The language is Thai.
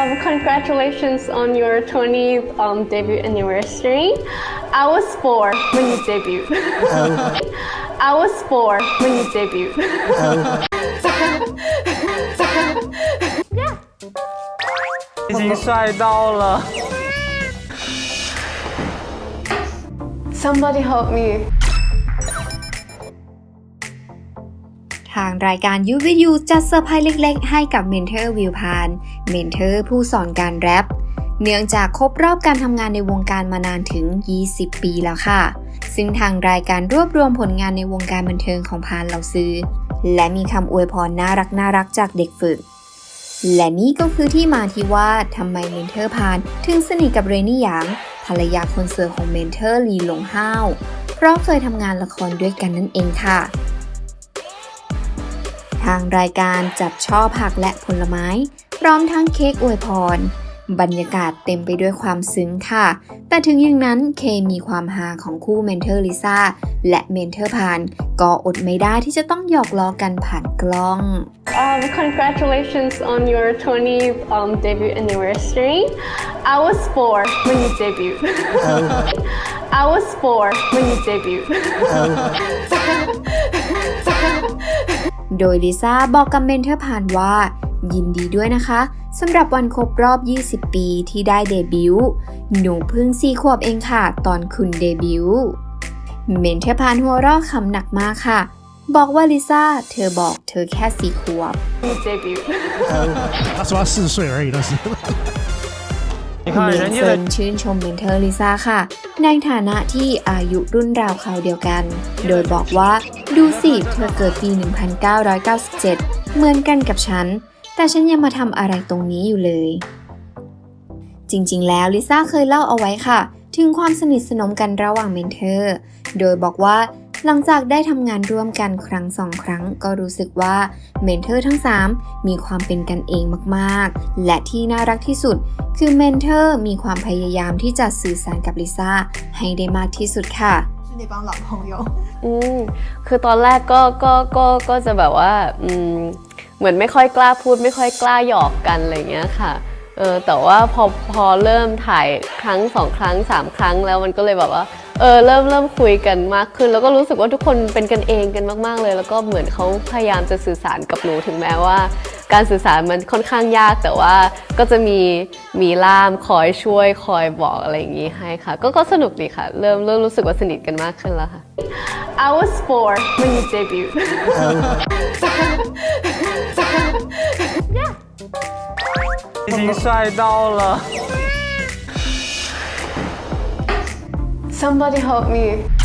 Um, congratulations on your 20th um, debut anniversary. I was four when you debuted. I was four when you debuted. 已经帅到了。 Somebody help me. ทางรายการยูวิยูจัดเซอร์ไพรส์เล็กๆ ให้กับเมนเทอร์วิวพานเมนเทอร์ผู้สอนการแรปเนื่องจากครบรอบการทำงานในวงการมานานถึง 20 ปีแล้วค่ะ ซึ่งทางรายการรวบรวมผลงานในวงการบันเทิงของพานเหล่าซื้อ และมีคำอวยพรน่ารักน่ารักจากเด็กฝึก และนี่ก็คือที่มาที่ว่าทำไมเมนเทอร์พานถึงสนิทกับเรนนี่หยาง ภรรยาคนสวยของเมนเทอร์ลีหลงห้าว เพราะเคยทำงานละครด้วยกันนั่นเองค่ะางรายการจัดช่อผักและผลไม้ พร้อมทั้งเค้กอวยพร บรรยากาศเต็มไปด้วยความซึ้งค่ะ แต่ถึงอย่างนั้นเคมีความฮาของคู่เมนเทอร์ลิซ่าและเมนเทอร์พานก็อดไม่ได้ที่จะต้องหยอกล้อกันผ่านกล้อง Um, congratulations on your 20th um, debut anniversary. I was four when you debuted. I was four when you debuted. โดยลิซ่าบอกกับเมนเทอร์พานว่า ยินดีด้วยนะคะสำหรับวันครบรอบ 20 ปีที่ได้เดบิวต์หนูเพิ่งสี่ขวบเองค่ะ ตอนคุณเดบิวต์เมนเทอร์พานหัวเราะคำหนักมากค่ะ บอกว่าลิซ่าเธอบอกเธอแค่สี่ขวบ you debuted. 他说他四岁而已，那是。你看 เมีย 人 น 家 เซิน 的 ชื่นชมเมนเทอร์ลิซ่าค่ะ ในฐานะที่อายุรุ่นราวคราวเดียวกัน โดยบอกว่า ดูสิ เธอเกิดปี 1997 เหมือนกันกับฉัน แต่ฉันยังมาทำอะไรตรงนี้อยู่เลย จริงๆ แล้วลิซ่าเคยเล่าเอาไว้ค่ะ ถึงความสนิทสนมกันระหว่างเมนเทอร์ โดยบอกว่าหลังจากได้ทำงานร่วมกันครั้งสองครั้ง ก็รู้สึกว่าเมนเทอร์ทั้ง 3 มีความเป็นกันเองมากๆ และที่น่ารักที่สุด คือเมนเทอร์มีความพยายามที่จะสื่อสารกับลิซ่าให้ได้มากที่สุดค่ะ 是那帮老朋友。 อืมคือตอนแรกก็ก็ก็ก็จะแบบว่าอืมเหมือนไม่ค่อยกล้าพูด ไม่ค่อยกล้าหยอกกันอะไรเงี้ยค่ะเออแต่ว่าพอพอเริ่มถ่ายครั้งสองครั้งสามครั้งแล้วมันก็เลยแบบว่า เออเริ่มเริ่มคุยกันมากขึ้น แล้วก็รู้สึกว่าทุกคนเป็นกันเองกันมาก ๆเลย แล้วก็เหมือนเขาพยายามจะสื่อสารกับหนูถึงแม้ว่า การสื่อสารมันค่อนข้างยาก แต่ว่าก็จะมีมีล่ามคอยช่วยคอยบอกอะไรอย่างนี้ให้ค่ะ ก็ก็สนุกดีค่ะ เริ่มเริ่มรู้สึกว่าสนิทกันมากขึ้นแล้วค่ะ I was four when you debuted. 已经帅到了。 Somebody help me.